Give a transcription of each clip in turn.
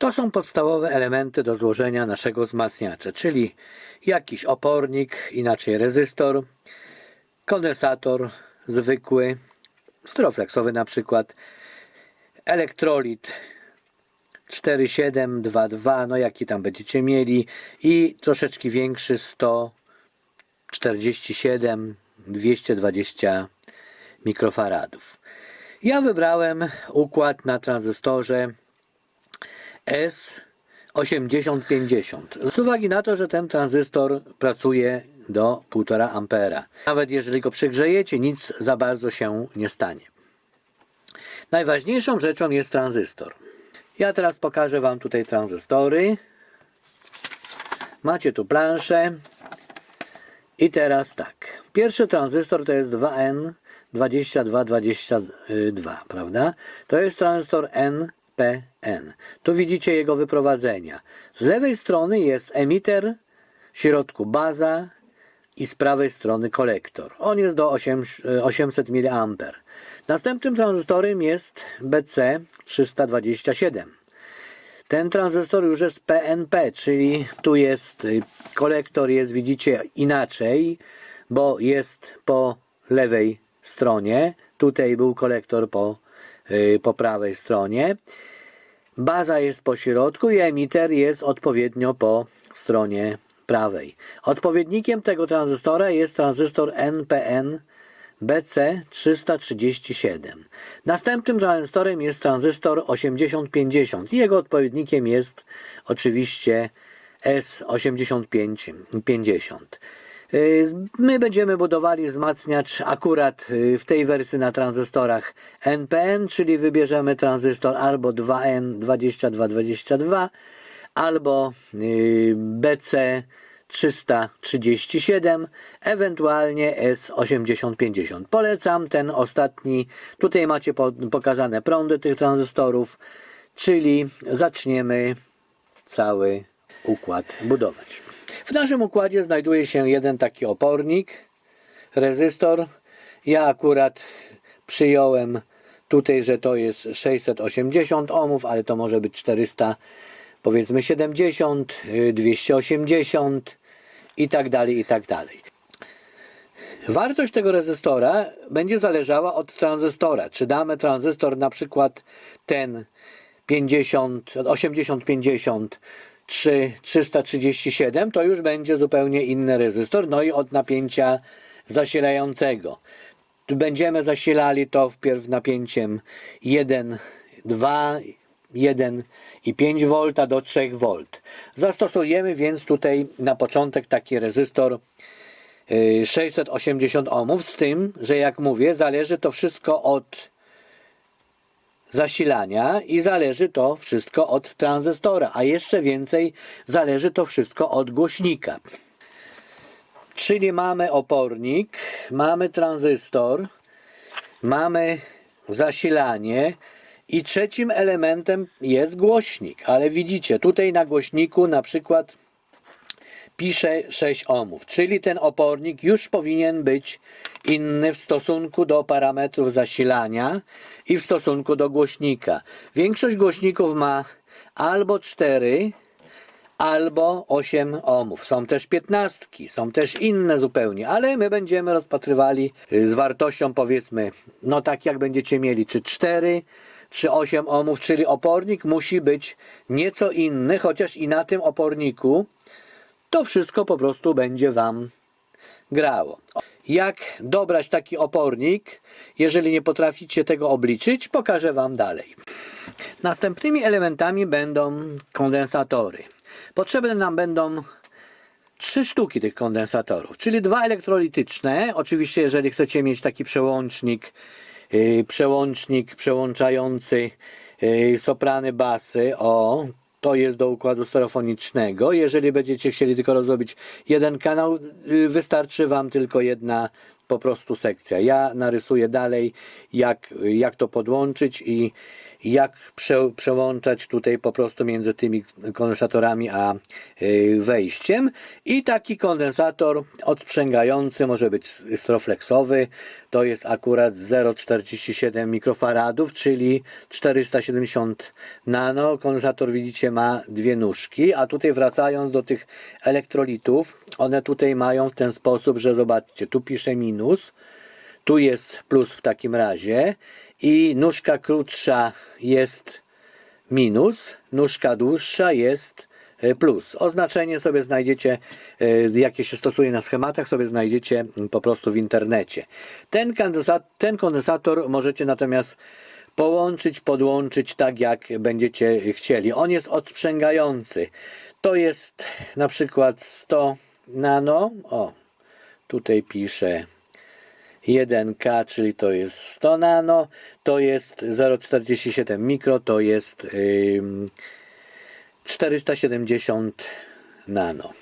To są podstawowe elementy do złożenia naszego wzmacniacza, czyli jakiś opornik, inaczej rezystor, kondensator zwykły, styrofleksowy na przykład, elektrolit 4722, no jaki tam będziecie mieli i troszeczkę większy 147 220 mikrofaradów. Ja wybrałem układ na tranzystorze S8050. Z uwagi na to, że ten tranzystor pracuje do 1,5 ampera. Nawet jeżeli go przegrzejecie, nic za bardzo się nie stanie. Najważniejszą rzeczą jest tranzystor. Ja teraz pokażę Wam tutaj tranzystory. Macie tu planszę. I teraz tak. Pierwszy tranzystor to jest 2N2222, prawda? To jest tranzystor NPN. Tu widzicie jego wyprowadzenia. Z lewej strony jest emiter, w środku baza i z prawej strony kolektor. On jest do 8, 800 mA. Następnym tranzystorem jest BC327. Ten tranzystor już jest PNP, czyli tu jest y, kolektor, jest widzicie inaczej, bo jest po lewej stronie. Tutaj był kolektor po, y, po prawej stronie. Baza jest po środku i emiter jest odpowiednio po stronie prawej. Odpowiednikiem tego tranzystora jest tranzystor NPN BC337. Następnym tranzystorem jest tranzystor 8050. Jego odpowiednikiem jest oczywiście S8550. Y, My będziemy budowali wzmacniacz akurat y, w tej wersji na tranzystorach NPN, czyli wybierzemy tranzystor albo 2N2222 albo y, BC 337, ewentualnie S8050. Polecam ten ostatni. Tutaj macie po, pokazane prądy tych tranzystorów, czyli zaczniemy cały układ budować. W naszym układzie znajduje się jeden taki opornik, rezystor. Ja akurat przyjąłem tutaj, że to jest 680 ohmów, ale to może być 400, powiedzmy 70, y, 280 i tak dalej, i tak dalej. Wartość tego rezystora będzie zależała od tranzystora. Czy damy tranzystor na przykład ten 50, 80, 50, 3, 337, to już będzie zupełnie inny rezystor, no i od napięcia zasilającego. Będziemy zasilali to wpierw napięciem 1, 2, 1 i 5 V do 3 V. Zastosujemy więc tutaj na początek taki rezystor y, 680 ohmów, z tym, że jak mówię, zależy to wszystko od zasilania i zależy to wszystko od tranzystora, a jeszcze więcej zależy to wszystko od głośnika. Czyli mamy opornik, mamy tranzystor, mamy zasilanie i trzecim elementem jest głośnik. Ale widzicie, tutaj na głośniku na przykład pisze 6 ohmów, czyli ten opornik już powinien być inny w stosunku do parametrów zasilania i w stosunku do głośnika. Większość głośników ma albo 4, albo 8 ohmów. Są też 15, są też inne zupełnie, ale my będziemy rozpatrywali z wartością powiedzmy, no tak jak będziecie mieli, czy 4, czy 8 ohmów, czyli opornik musi być nieco inny, chociaż i na tym oporniku to wszystko po prostu będzie Wam grało. Jak dobrać taki opornik, jeżeli nie potraficie tego obliczyć, pokażę Wam dalej. Następnymi elementami będą kondensatory. Potrzebne nam będą trzy sztuki tych kondensatorów, czyli dwa elektrolityczne. Oczywiście, jeżeli chcecie mieć taki przełącznik, yy, przełącznik przełączający yy, soprany, basy, o, to jest do układu stereofonicznego. Jeżeli będziecie chcieli tylko rozrobić jeden kanał, yy, wystarczy Wam tylko jedna po prostu sekcja. Ja narysuję dalej, jak, jak to podłączyć i jak prze, przełączać tutaj po prostu między tymi kondensatorami a y, wejściem. I taki kondensator odprzęgający może być stroflexowy. To jest akurat 0,47 mikrofaradów, czyli 470 nano. Kondensator widzicie ma dwie nóżki, a tutaj wracając do tych elektrolitów, one tutaj mają w ten sposób, że zobaczcie, tu pisze minus, tu jest plus w takim razie i nóżka krótsza jest minus, nóżka dłuższa jest e, plus. Oznaczenie sobie znajdziecie, e, jakie się stosuje na schematach, sobie znajdziecie mm, po prostu w internecie. Ten kondensator, ten kondensator możecie natomiast połączyć, podłączyć tak jak będziecie chcieli. On jest odsprzęgający. To jest na przykład 100 nano. O, tutaj piszę 1K, czyli to jest 100 nano, to jest 0,47 mikro, to jest ym, 470 nano.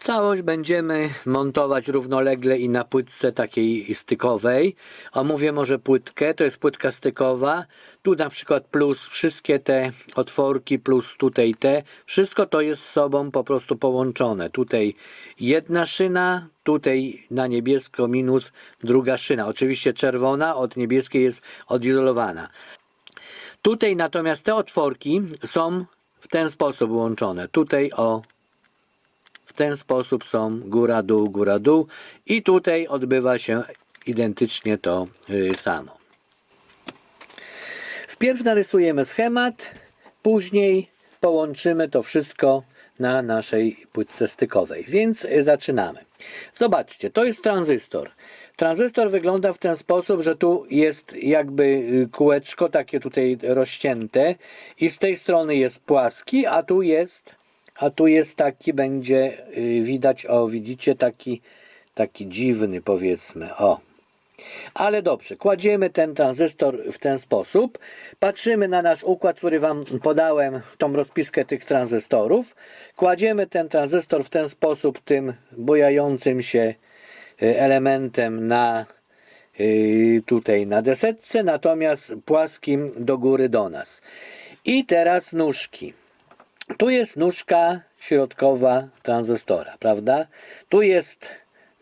Całość będziemy montować równolegle i na płytce takiej stykowej. Omówię może płytkę, to jest płytka stykowa. Tu na przykład plus wszystkie te otworki, plus tutaj te. Wszystko to jest z sobą po prostu połączone. Tutaj jedna szyna, tutaj na niebiesko minus druga szyna. Oczywiście czerwona od niebieskiej jest odizolowana. Tutaj natomiast te otworki są w ten sposób łączone. Tutaj o w ten sposób są góra, dół, góra, dół i tutaj odbywa się identycznie to y, samo. Wpierw narysujemy schemat, później połączymy to wszystko na naszej płytce stykowej. Więc y, zaczynamy. Zobaczcie, to jest tranzystor. Tranzystor wygląda w ten sposób, że tu jest jakby y, kółeczko takie tutaj rozcięte i z tej strony jest płaski, a tu jest a tu jest taki, będzie y, widać, o widzicie, taki, taki dziwny powiedzmy, o. Ale dobrze, kładziemy ten tranzystor w ten sposób, patrzymy na nasz układ, który Wam podałem, tą rozpiskę tych tranzystorów, kładziemy ten tranzystor w ten sposób, tym bujającym się y, elementem na y, tutaj na desetce, natomiast płaskim do góry do nas. I teraz nóżki. Tu jest nóżka środkowa tranzystora, prawda? Tu jest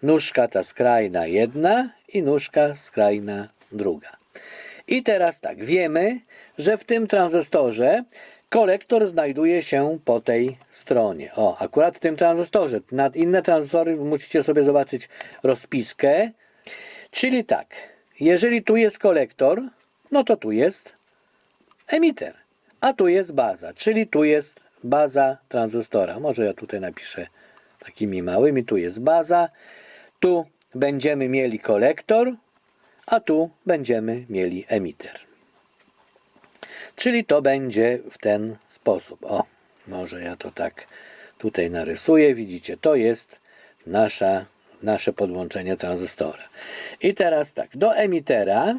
nóżka ta skrajna jedna i nóżka skrajna druga. I teraz tak, wiemy, że w tym tranzystorze kolektor znajduje się po tej stronie. O, akurat w tym tranzystorze. Nad inne tranzystory musicie sobie zobaczyć rozpiskę. Czyli tak, jeżeli tu jest kolektor, no to tu jest emiter, a tu jest baza, czyli tu jest baza tranzystora. Może ja tutaj napiszę takimi małymi. Tu jest baza. Tu będziemy mieli kolektor, a tu będziemy mieli emiter. Czyli to będzie w ten sposób. O, może ja to tak tutaj narysuję. Widzicie, to jest nasza, nasze podłączenie tranzystora. I teraz tak, do emitera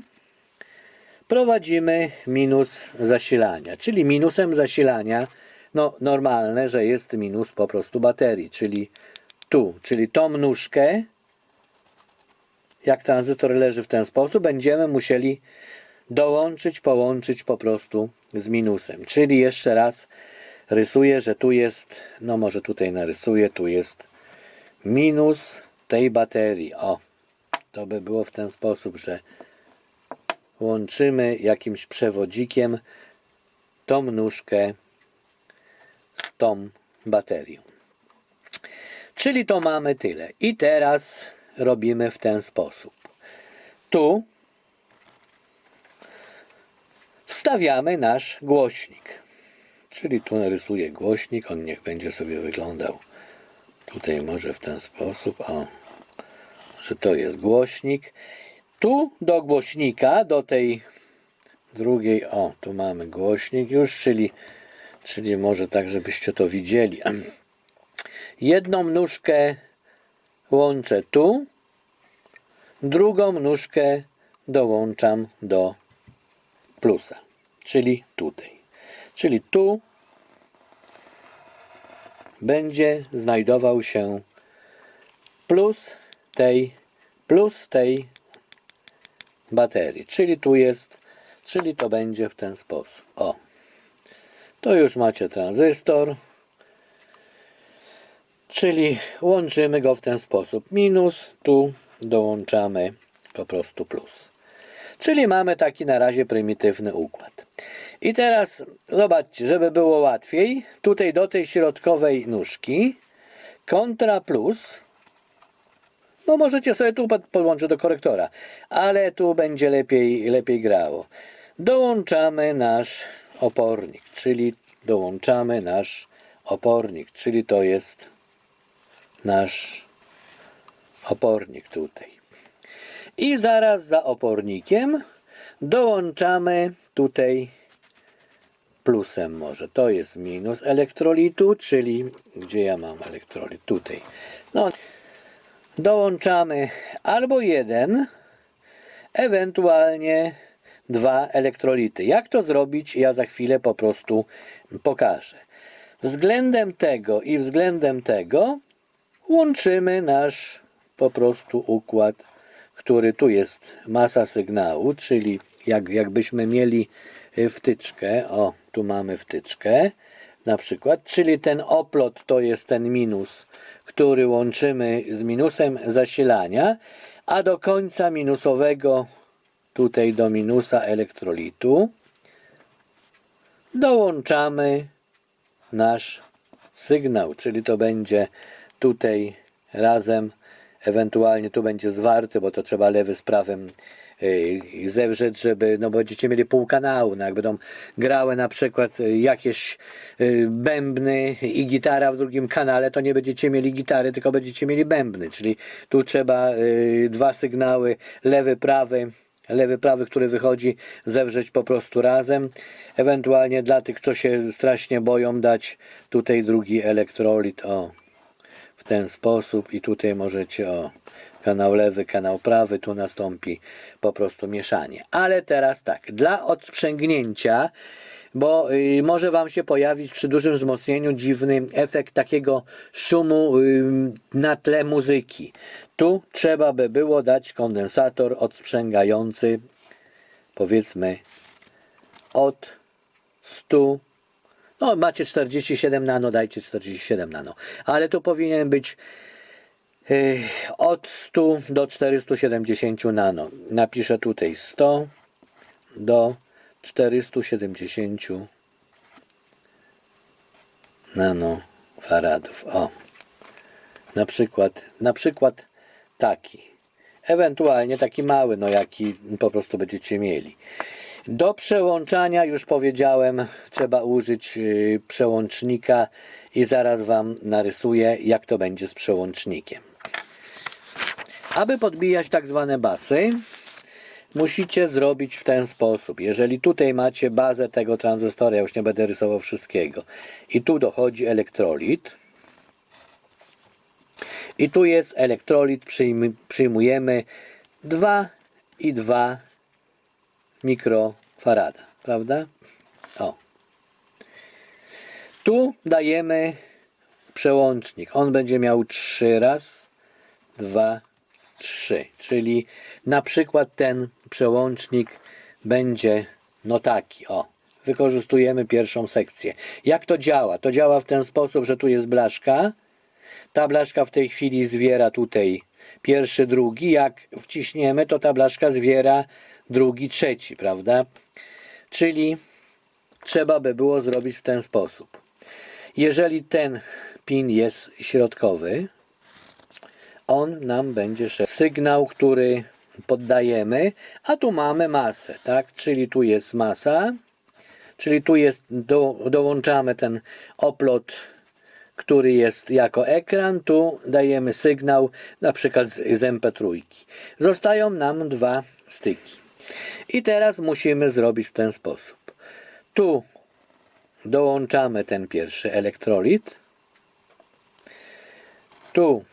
prowadzimy minus zasilania, czyli minusem zasilania no normalne, że jest minus po prostu baterii, czyli tu, czyli tą nóżkę, jak tranzystor leży w ten sposób, będziemy musieli dołączyć, połączyć po prostu z minusem. Czyli jeszcze raz rysuję, że tu jest, no może tutaj narysuję, tu jest minus tej baterii. O, to by było w ten sposób, że łączymy jakimś przewodzikiem tą nóżkę z tą baterią. Czyli to mamy tyle. I teraz robimy w ten sposób. Tu wstawiamy nasz głośnik. Czyli tu narysuję głośnik, on niech będzie sobie wyglądał tutaj może w ten sposób. O, że to jest głośnik. Tu do głośnika, do tej drugiej, o, tu mamy głośnik już, czyli Czyli może tak, żebyście to widzieli. Jedną nóżkę łączę tu, drugą nóżkę dołączam do plusa, czyli tutaj. Czyli tu będzie znajdował się plus tej, plus tej baterii. Czyli tu jest Czyli to będzie w ten sposób. O. To już macie tranzystor. Czyli łączymy go w ten sposób. Minus, tu dołączamy po prostu plus. Czyli mamy taki na razie prymitywny układ. I teraz zobaczcie, żeby było łatwiej, tutaj do tej środkowej nóżki kontra plus, bo możecie sobie tu pod- podłączyć do korektora, ale tu będzie lepiej, lepiej grało. Dołączamy nasz opornik, czyli dołączamy nasz opornik, czyli to jest nasz opornik tutaj. I zaraz za opornikiem dołączamy tutaj plusem może. To jest minus elektrolitu, czyli gdzie ja mam elektrolit? Tutaj. No, dołączamy albo jeden, ewentualnie dwa elektrolity. Jak to zrobić? Ja za chwilę po prostu pokażę. Względem tego i względem tego łączymy nasz po prostu układ, który tu jest masa sygnału, czyli jak, jakbyśmy mieli y, wtyczkę, o tu mamy wtyczkę na przykład, czyli ten oplot to jest ten minus, który łączymy z minusem zasilania, a do końca minusowego, tutaj do minusa elektrolitu, dołączamy nasz sygnał, czyli to będzie tutaj razem, ewentualnie tu będzie zwarty, bo to trzeba lewy z prawym yy, zewrzeć, żeby, no będziecie mieli pół kanału, no jak będą grały na przykład yy, jakieś yy, bębny i gitara w drugim kanale, to nie będziecie mieli gitary, tylko będziecie mieli bębny, czyli tu trzeba dwa sygnały, lewy, prawy, lewy, prawy, który wychodzi, zewrzeć po prostu razem. Ewentualnie dla tych, co się strasznie boją, dać tutaj drugi elektrolit, o, w ten sposób i tutaj możecie, o, kanał lewy, kanał prawy, tu nastąpi po prostu mieszanie. Ale teraz tak, dla odsprzęgnięcia, bo y, może Wam się pojawić przy dużym wzmocnieniu dziwny efekt takiego szumu y, na tle muzyki. Tu trzeba by było dać kondensator odsprzęgający, powiedzmy od 100 no, macie 47 nano, dajcie 47 nano. Ale to powinien być yy, od 100 do 470 nano. Napiszę tutaj 100 do 470 nanofaradów. O. Na przykład, na przykład taki. Ewentualnie taki mały, no jaki po prostu będziecie mieli. Do przełączania, już powiedziałem, trzeba użyć y, przełącznika i zaraz Wam narysuję, jak to będzie z przełącznikiem. Aby podbijać tak zwane basy, musicie zrobić w ten sposób. Jeżeli tutaj macie bazę tego tranzystora, ja już nie będę rysował wszystkiego, i tu dochodzi elektrolit, i tu jest elektrolit, przyjmy, przyjmujemy 2 i 2 mikrofarada, prawda? O. Tu dajemy przełącznik. On będzie miał 3 raz, 2, 3. Czyli na przykład ten przełącznik będzie no taki, o. Wykorzystujemy pierwszą sekcję. Jak to działa? To działa w ten sposób, że tu jest blaszka. Ta blaszka w tej chwili zwiera tutaj pierwszy, drugi. Jak wciśniemy, to ta blaszka zwiera drugi, trzeci, prawda? Czyli trzeba by było zrobić w ten sposób. Jeżeli ten pin jest środkowy, on nam będzie. Sygnał, który poddajemy, a tu mamy masę, tak? Czyli tu jest masa, czyli tu jest, do, dołączamy ten oplot, który jest jako ekran, tu dajemy sygnał na przykład z, z MP3. Zostają nam dwa styki. I teraz musimy zrobić w ten sposób. Tu dołączamy ten pierwszy elektrolit. Tu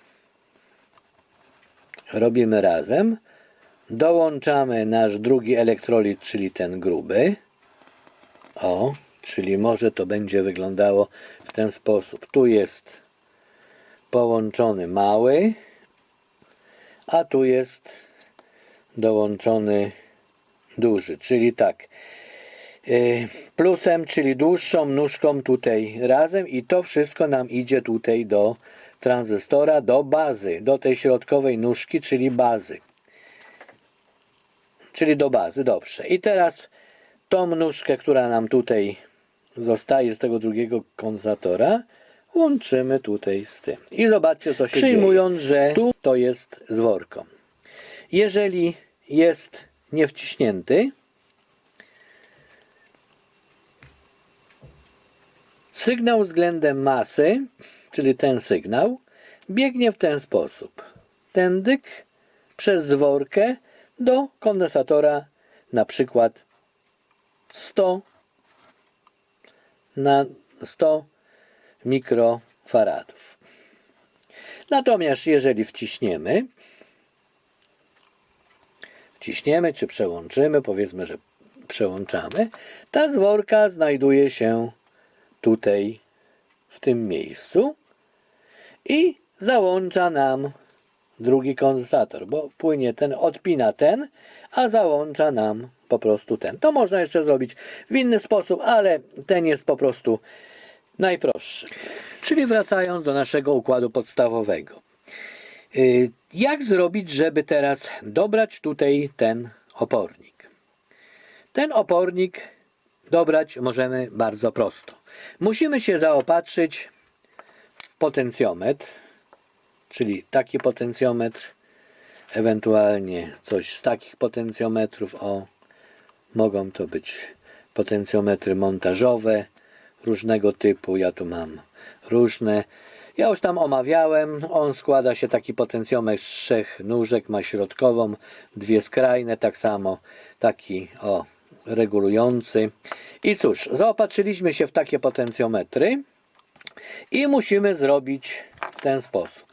robimy razem. Dołączamy nasz drugi elektrolit, czyli ten gruby. O, czyli może to będzie wyglądało w ten sposób. Tu jest połączony mały, a tu jest dołączony duży, czyli tak. y, Plusem, czyli dłuższą nóżką tutaj razem i to wszystko nam idzie tutaj do tranzystora, do bazy, do tej środkowej nóżki, czyli bazy. Czyli do bazy, dobrze. I teraz tą nóżkę, która nam tutaj zostaje z tego drugiego kondensatora, łączymy tutaj z tym. I zobaczcie, co się Przyjmując, że tu to jest z worką. Jeżeli jest niewciśnięty, sygnał względem masy, czyli ten sygnał, biegnie w ten sposób. Tędyk przez zworkę do kondensatora na przykład 100 na 100 mikrofaradów. Natomiast jeżeli wciśniemy, wciśniemy czy przełączymy, powiedzmy, że przełączamy, ta zworka znajduje się tutaj w tym miejscu i załącza nam drugi kondensator, bo płynie ten, odpina ten, a załącza nam po prostu ten. To można jeszcze zrobić w inny sposób, ale ten jest po prostu najprostszy. Czyli wracając do naszego układu podstawowego. Yy, Jak zrobić, żeby teraz dobrać tutaj ten opornik? Ten opornik dobrać możemy bardzo prosto. Musimy się zaopatrzyć w potencjometr, czyli taki potencjometr, ewentualnie coś z takich potencjometrów. O, mogą to być potencjometry montażowe różnego typu. Ja tu mam różne. Ja już tam omawiałem. On składa się taki potencjometr z trzech nóżek, ma środkową, dwie skrajne, tak samo taki o regulujący. I cóż, zaopatrzyliśmy się w takie potencjometry i musimy zrobić w ten sposób.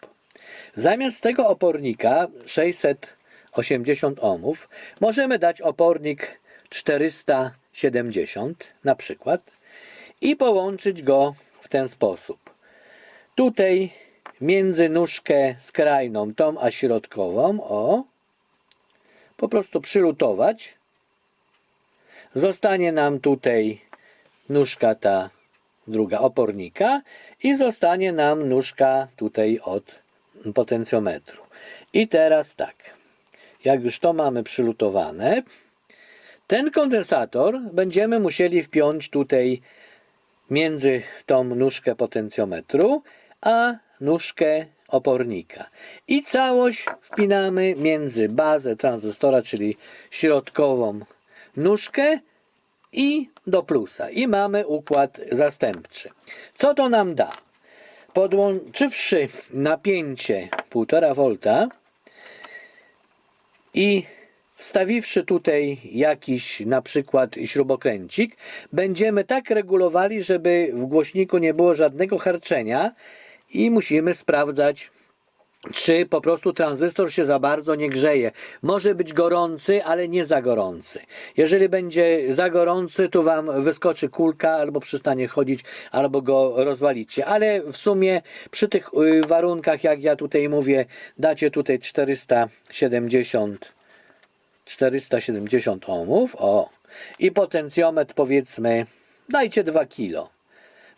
Zamiast tego opornika 680 ohmów możemy dać opornik 470 na przykład i połączyć go w ten sposób. Tutaj między nóżkę skrajną, tą a środkową, o, po prostu przylutować. Zostanie nam tutaj nóżka ta druga opornika i zostanie nam nóżka tutaj od potencjometru. I teraz tak, jak już to mamy przylutowane, ten kondensator będziemy musieli wpiąć tutaj między tą nóżkę potencjometru a nóżkę opornika. I całość wpinamy między bazę tranzystora, czyli środkową nóżkę i do plusa. I mamy układ zastępczy. Co to nam da? Podłączywszy napięcie 1,5 V i wstawiwszy tutaj jakiś na przykład śrubokręcik, będziemy tak regulowali, żeby w głośniku nie było żadnego harczenia i musimy sprawdzać czy po prostu tranzystor się za bardzo nie grzeje. Może być gorący, ale nie za gorący. Jeżeli będzie za gorący, to Wam wyskoczy kulka, albo przestanie chodzić, albo go rozwalicie. Ale w sumie przy tych y, warunkach, jak ja tutaj mówię, dacie tutaj 470 470 ohmów, o, i potencjometr powiedzmy, dajcie 2 kilo.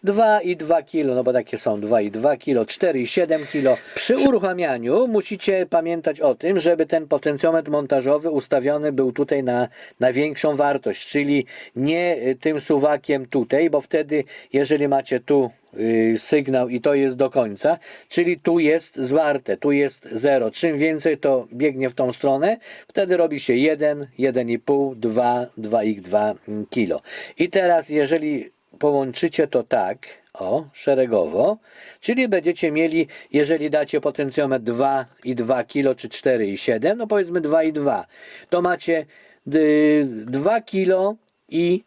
2,2 kg, no bo takie są 2,2 kg, 4,7 kg. Przy uruchamianiu musicie pamiętać o tym, żeby ten potencjometr montażowy ustawiony był tutaj na, na większą wartość, czyli nie y, tym suwakiem tutaj, bo wtedy, jeżeli macie tu y, sygnał i to jest do końca, czyli tu jest zwarte, tu jest 0. Czym więcej to biegnie w tą stronę, wtedy robi się 1, 1,5, 2, 2,2 kg. I teraz, jeżeli połączycie to tak, o, szeregowo, czyli będziecie mieli, jeżeli dacie potencjometr 2,2 kg czy 4,7, no powiedzmy 2,2, to macie y, 2 kg i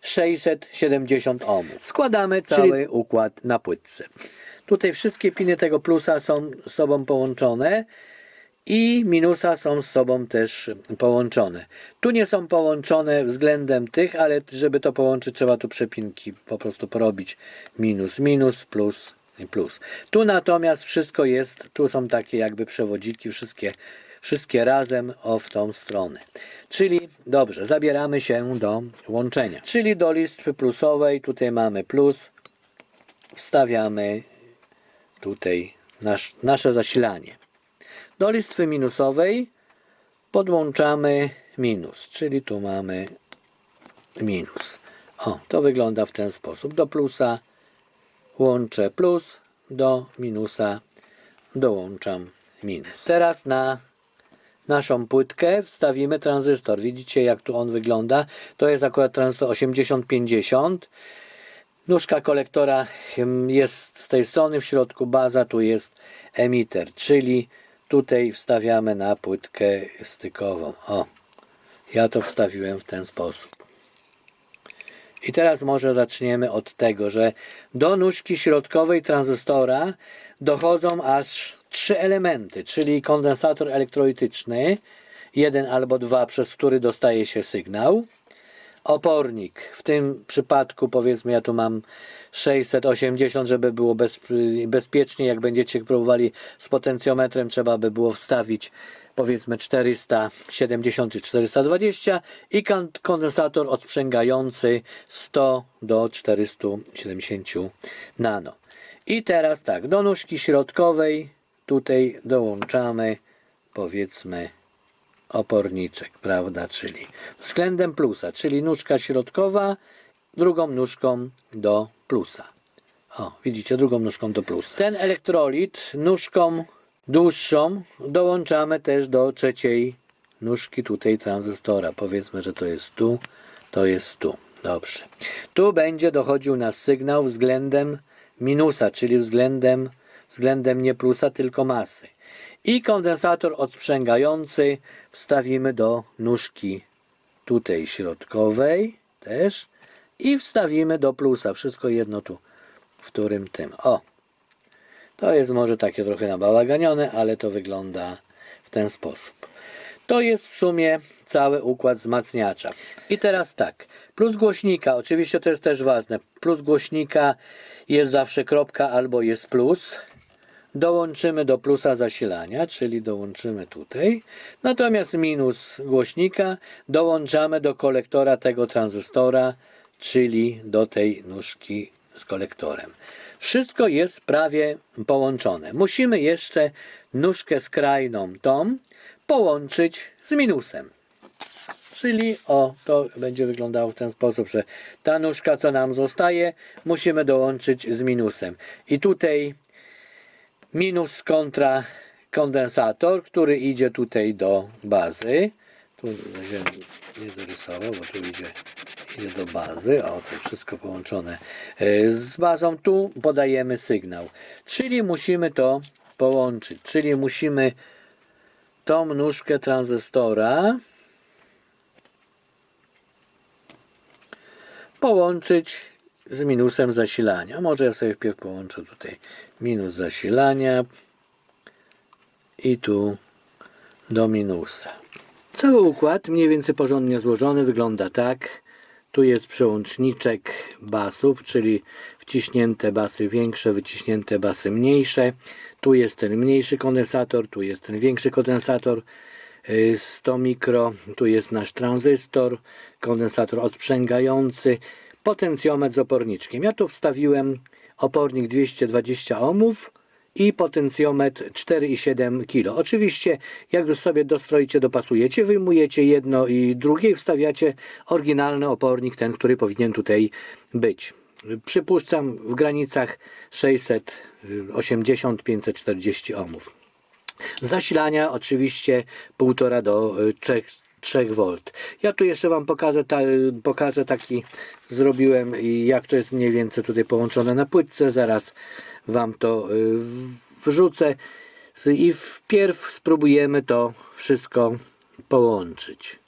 670 ohmów. Składamy cały układ na płytce. Tutaj wszystkie piny tego plusa są sobą połączone i minusa są z sobą też połączone. Tu nie są połączone względem tych, ale żeby to połączyć trzeba tu przepinki po prostu porobić. Minus, minus, plus plus. Tu natomiast wszystko jest, tu są takie jakby przewodziki, wszystkie, wszystkie razem o w tą stronę. Czyli dobrze, zabieramy się do łączenia. Czyli do listwy plusowej, tutaj mamy plus, wstawiamy tutaj nasz, nasze zasilanie. Do listwy minusowej podłączamy minus, czyli tu mamy minus. O, to wygląda w ten sposób. Do plusa łączę plus, do minusa dołączam minus. Teraz na naszą płytkę wstawimy tranzystor. Widzicie jak tu on wygląda? To jest akurat tranzystor 8050. Nóżka kolektora hmm, jest z tej strony, w środku baza, tu jest emiter, czyli tutaj wstawiamy na płytkę stykową. O, ja to wstawiłem w ten sposób. I teraz może zaczniemy od tego, że do nóżki środkowej tranzystora dochodzą aż trzy elementy, czyli kondensator elektrolityczny, jeden albo dwa, przez który dostaje się sygnał, opornik. W tym przypadku powiedzmy ja tu mam 680, żeby było bez, bezpiecznie. Jak będziecie próbowali z potencjometrem, trzeba by było wstawić powiedzmy 470 czy 420 i kon- kondensator odsprzęgający 100 do 470 nano. I teraz tak, do nóżki środkowej tutaj dołączamy powiedzmy oporniczek, prawda, czyli względem plusa, czyli nóżka środkowa, drugą nóżką do plusa. O, widzicie, drugą nóżką do plusa. Ten elektrolit nóżką dłuższą dołączamy też do trzeciej nóżki tutaj tranzystora. Powiedzmy, że to jest tu, to jest tu. Dobrze. Tu będzie dochodził nas sygnał względem minusa, czyli względem, względem nie plusa, tylko masy. I kondensator odsprzęgający wstawimy do nóżki tutaj środkowej też i wstawimy do plusa. Wszystko jedno tu, w którym tym. O, to jest może takie trochę nabałaganione, ale to wygląda w ten sposób. To jest w sumie cały układ wzmacniacza. I teraz tak, plus głośnika, oczywiście to jest też ważne. Plus głośnika jest zawsze kropka albo jest plus. Dołączymy do plusa zasilania, czyli dołączymy tutaj. Natomiast minus głośnika dołączamy do kolektora tego tranzystora, czyli do tej nóżki z kolektorem. Wszystko jest prawie połączone. Musimy jeszcze nóżkę skrajną tą połączyć z minusem. Czyli o, to będzie wyglądało w ten sposób, że ta nóżka, co nam zostaje, musimy dołączyć z minusem. I tutaj minus kontra kondensator, który idzie tutaj do bazy. Tu nie dorysował, bo tu idzie, idzie do bazy. O, to wszystko połączone e, z bazą. Tu podajemy sygnał. Czyli musimy to połączyć. Czyli musimy tą nóżkę tranzystora połączyć z minusem zasilania. Może ja sobie wpierw połączę tutaj minus zasilania i tu do minusa. Cały układ mniej więcej porządnie złożony wygląda tak. Tu jest przełączniczek basów, czyli wciśnięte basy większe, wyciśnięte basy mniejsze. Tu jest ten mniejszy kondensator, tu jest ten większy kondensator. y, 100 mikro, tu jest nasz tranzystor, kondensator odprzęgający, potencjometr z oporniczkiem. Ja tu wstawiłem opornik 220 ohmów i potencjometr 4,7 kg. Oczywiście, jak już sobie dostroicie, dopasujecie, wyjmujecie jedno i drugie i wstawiacie oryginalny opornik, ten, który powinien tutaj być. Przypuszczam w granicach 680-540 ohmów. Zasilania oczywiście 1,5 do 3, 3 V. Ja tu jeszcze Wam pokażę, ta, pokażę taki, zrobiłem i jak to jest mniej więcej tutaj połączone na płytce. Zaraz Wam to y, wrzucę i wpierw spróbujemy to wszystko połączyć.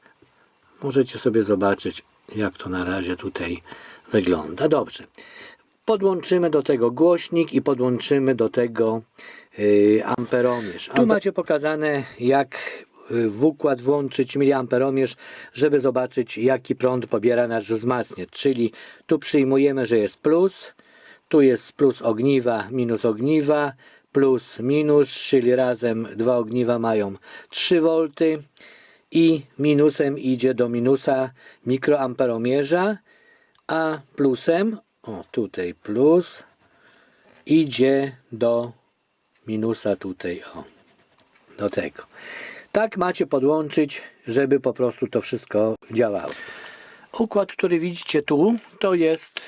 Możecie sobie zobaczyć, jak to na razie tutaj wygląda. Dobrze. Podłączymy do tego głośnik i podłączymy do tego y, amperomierz. Tu macie pokazane, jak w układ włączyć miliamperomierz, żeby zobaczyć, jaki prąd pobiera nasz wzmacniacz. Czyli tu przyjmujemy, że jest plus, Tu jest plus ogniwa, minus ogniwa, plus minus, czyli razem dwa ogniwa mają 3 V i minusem idzie do minusa mikroamperomierza, a plusem, o tutaj plus, idzie do minusa tutaj, o, do tego. Tak macie podłączyć, żeby po prostu to wszystko działało. Układ, który widzicie tu, to jest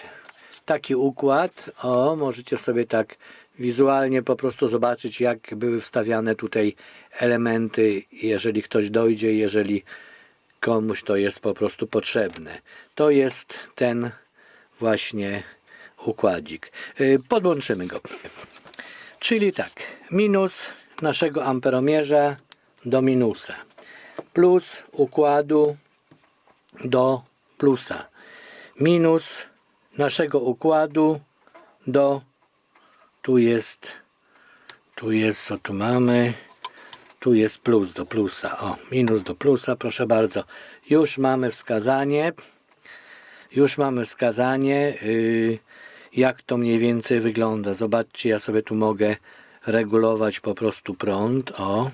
taki układ. O, możecie sobie tak wizualnie po prostu zobaczyć, jak były wstawiane tutaj elementy, jeżeli ktoś dojdzie, jeżeli komuś to jest po prostu potrzebne. To jest ten właśnie układzik. Y, Podłączymy go. Czyli tak, minus naszego amperomierza do minusa, plus układu do plusa, minus naszego układu do, tu jest, tu jest, co tu mamy, tu jest plus do plusa, o, minus do plusa, proszę bardzo, już mamy wskazanie, już mamy wskazanie, yy, jak to mniej więcej wygląda. Zobaczcie, ja sobie tu mogę regulować po prostu prąd. O.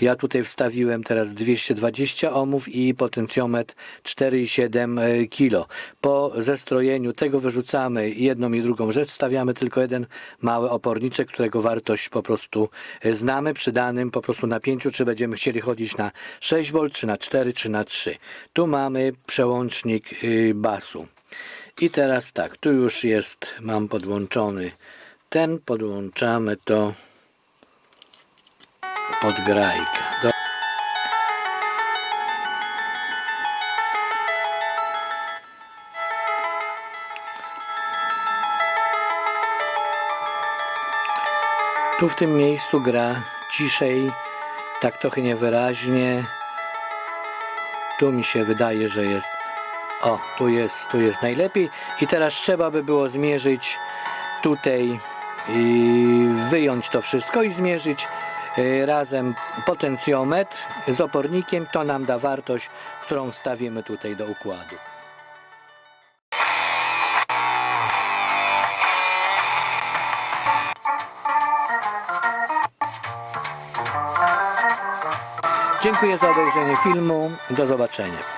Ja tutaj wstawiłem teraz 220 ohmów i potencjometr 4,7 kg. Po zestrojeniu tego wyrzucamy jedną i drugą rzecz, stawiamy tylko jeden mały oporniczek, którego wartość po prostu e, znamy przy danym po prostu napięciu, czy będziemy chcieli chodzić na 6 V, czy na 4, czy na 3. Tu mamy przełącznik y, basu. I teraz tak, tu już jest, mam podłączony ten, podłączamy to pod grajkę. Do... Tu w tym miejscu gra ciszej, tak trochę niewyraźnie. Tu mi się wydaje, że jest o, tu jest, tu jest najlepiej. I teraz trzeba by było zmierzyć tutaj, i wyjąć to wszystko i zmierzyć razem potencjometr z opornikiem. To nam da wartość, którą wstawimy tutaj do układu. Dziękuję za obejrzenie filmu. Do zobaczenia.